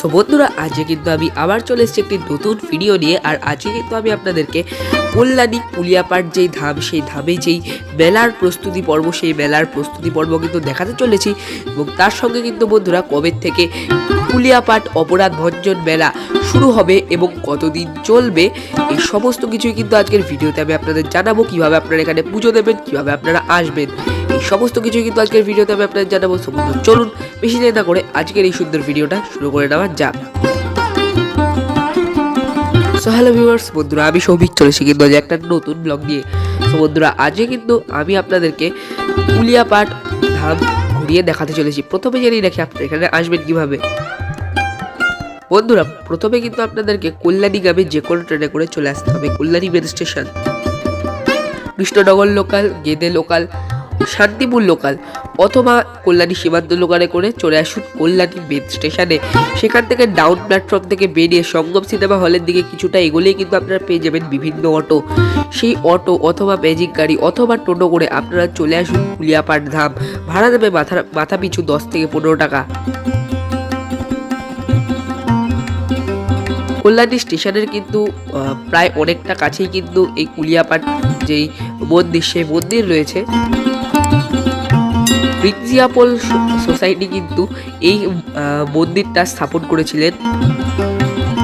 So বন্ধুরা, আজকে কিন্তু আমি আবার চলে এসেছি একটি নতুন ভিডিও নিয়ে। আর আজকে কিন্তু আমি আপনাদেরকে কল্যাণী কুলিয়াপাট যেই ধাম, সেই ধামে যেই মেলার প্রস্তুতি পর্ব, সেই মেলার প্রস্তুতি পর্ব কিন্তু দেখাতে চলেছি। এবং তার সঙ্গে কিন্তু বন্ধুরা, কবে থেকে কুলিয়াপাট অপরাধ ভঞ্জন মেলা শুরু হবে এবং কতদিন চলবে, এই সমস্ত কিছুই কিন্তু আজকের ভিডিওতে আমি আপনাদের জানাব। কীভাবে আপনারা এখানে পুজো দেবেন, কীভাবে আপনারা আসবেন সমস্ত কিছুই কিন্তু আজকের ভিডিওতে আমি আপনাদের জানাব। চলুন বেশি দেরি না করে আজকের এই সুন্দর ভিডিওটা শুরু করে নেওয়া যাক। সো হ্যালো ভিউয়ার্স বন্ধুরা, আমি সৌভিক চলেছি কিন্তু আজ একটা নতুন ব্লগ নিয়ে। সো বন্ধুরা, আজকে কিন্তু আমি আপনাদেরকে কুলিয়াপাট ধাম ঘুরিয়ে দেখাতে চলেছি। প্রথমে জেনেই রাখি আপনারা এখানে আসবেন কীভাবে। বন্ধুরা, প্রথমে কিন্তু আপনাদেরকে কল্যাণী গ্রামে যে কোনো ট্রেনে করে চলে আসতে হবে, Kalyani main station. Krishnanagar local Gede local Shantipur local অথবা কল্যাণী সীমান্ত লোকালে করে চলে আসুন কল্যাণী মেন স্টেশনে সেখান থেকে ডাউন প্ল্যাটফর্ম থেকে বেরিয়ে সঙ্গম সিনেমা হলের দিকে কিছুটা এগোলেই কিন্তু আপনারা পেয়ে যাবেন বিভিন্ন অটো সেই অটো অথবা ম্যাজিক গাড়ি অথবা টোটো করে আপনারা চলে আসুন কুলিয়াপাট ধাম। ভাড়া দেবে মাথা মাথা পিছু দশ থেকে পনেরো টাকা। কল্যাণী স্টেশনের কিন্তু প্রায় অনেকটা কাছেই কিন্তু এই কুলিয়াপাট যেই মন্দির, সেই মন্দির রয়েছে। প্রিন্সিয়াপল সোসাইটি কিন্তু এই মন্দিরটা স্থাপন করেছিলেন।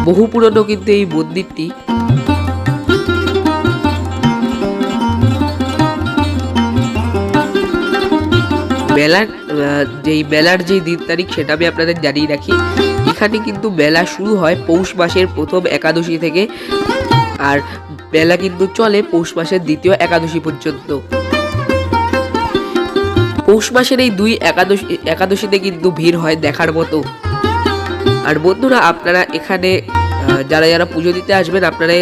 বহু পুরনো কিন্তু এই মন্দিরটি। মেলার যেই মেলার যেই দিন তারিখ সেটা আমি আপনাদের জানিয়ে রাখি। এখানে কিন্তু মেলা শুরু হয় পৌষ মাসের প্রথম একাদশী থেকে, আর মেলা কিন্তু চলে পৌষ মাসের দ্বিতীয় একাদশী পর্যন্ত। পৌষ মাসের এই দুই একাদশী, একাদশীতে কিন্তু ভিড় হয় দেখার মতো। আর বন্ধুরা, আপনারা এখানে যারা যারা পুজো দিতে আসবেন, আপনারা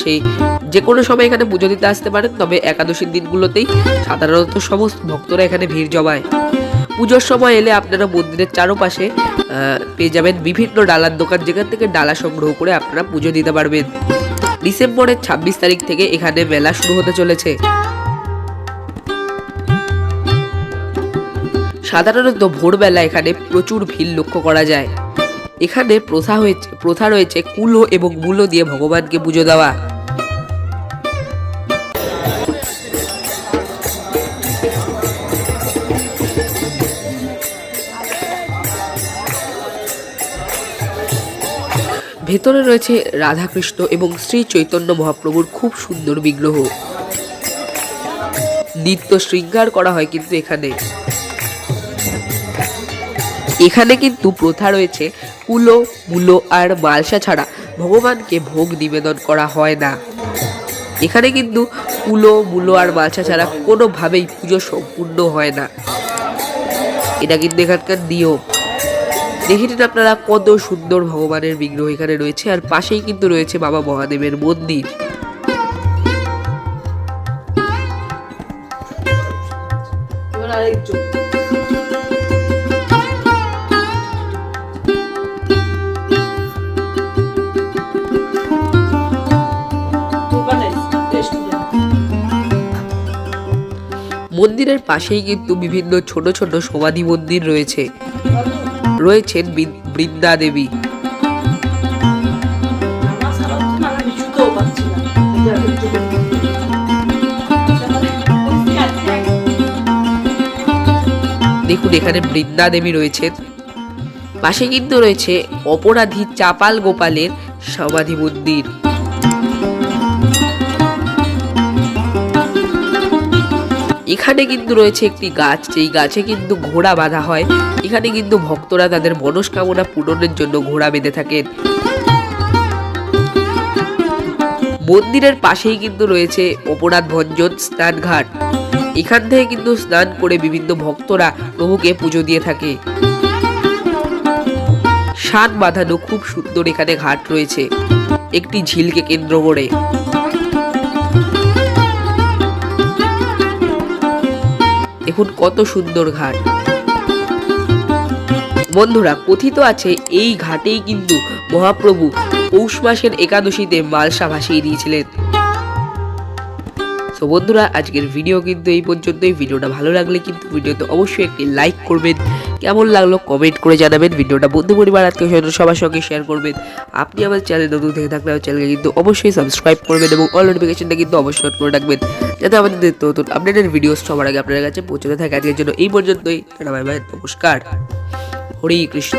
সেই যে কোনো সময় এখানে পুজো দিতে আসতে পারেন, তবে একাদশীর দিনগুলোতেই সাধারণত সমস্ত ভক্তরা এখানে ভিড় জমায়। পুজোর সময় এলে আপনারা মন্দিরের চারপাশে পেয়ে যাবেন বিভিন্ন ডালার দোকান, যেখান থেকে ডালা সংগ্রহ করে আপনারা পুজো দিতে পারবেন। ডিসেম্বরের ছাব্বিশ তারিখ থেকে এখানে মেলা শুরু হতে চলেছে। সাধারণত ভোরবেলা এখানে প্রচুর ভিড় লক্ষ্য করা যায়। এখানে প্রথা হয়েছে, প্রথা রয়েছে কুলো এবং মূলো দিয়ে ভগবানকে পুজো দেওয়া। ভেতরে রয়েছে রাধাকৃষ্ণ এবং শ্রী চৈতন্য মহাপ্রভুর খুব সুন্দর বিগ্রহ। নিত্য শৃঙ্গার করা হয় কিন্তু এখানে। এখানে কিন্তু প্রথা রয়েছে। কুলো মূলো আর মালসা ছাড়া ভগবানকে ভোগ নিবেদন করা হয় না। এখানে কিন্তু কুলো মূলো আর মালসা ছাড়া কোনোভাবেই পুজো সম্পূর্ণ হয় না। এটা কিন্তু এখানকার নিয়ম। দেখে নিন আপনারা কত সুন্দর ভগবানের বিগ্রহ এখানে রয়েছে, আর পাশেই কিন্তু রয়েছে বাবা মহাদেবের মন্দির। মন্দিরের পাশেই কিন্তু বিভিন্ন ছোট ছোট সমাধি মন্দির রয়েছে। রয়েছেন বৃন্দা দেবী। দেখুন, এখানে বৃন্দা দেবী রয়েছেন। পাশে কিন্তু রয়েছে অপরাধী চাপাল গোপালের সমাধি মন্দির। এখানে কিন্তু রয়েছে একটি গাছ, যেই গাছে কিন্তু ঘোড়া বাঁধা হয়। এখানে কিন্তু ভক্তরা তাদের মনস্কামনা পূরণের জন্য ঘোড়া বেঁধে থাকেন। মন্দিরের পাশেই কিন্তু রয়েছে অপরাধ ভঞ্জন স্নানঘাট। এখান থেকে কিন্তু স্নান করে বিভিন্ন ভক্তরা প্রভুকে পুজো দিয়ে থাকে। শান বাঁধানো খুব সুন্দর এখানে ঘাট রয়েছে। একটি ঝিলকে কেন্দ্র করে। দেখুন কত সুন্দর ঘাট। বন্ধুরা, কথিত আছে এই ঘাটেই কিন্তু মহাপ্রভু পৌষ মাসের একাদশীতে মালসা ভাসিয়ে দিয়েছিলেন। তো বন্ধুরা, আজকের ভিডিও কিন্তু এই পর্যন্তই। ভিডিওটা ভালো লাগলে কিন্তু ভিডিওতে অবশ্যই একটি লাইক করবেন। কেমন লাগল কমেন্ট করে জানাবেন। ভিডিওটা বন্ধু পরিবার, আত্মীয় স্বজন, সবার সঙ্গে শেয়ার করবেন। আপনি আমার চ্যানেল নতুন থেকে থাকলে আমার চ্যানেলকে কিন্তু অবশ্যই সাবস্ক্রাইব করবেন এবং অল নোটিফিকেশনটা কিন্তু অবশ্যই করে রাখবেন। যাতে আমাদের নতুন আপডেটের ভিডিও সবার আগে আপনার কাছে পৌঁছতে থাকে। আজকের জন্য এই পর্যন্তই। নমস্কার। হরে কৃষ্ণ।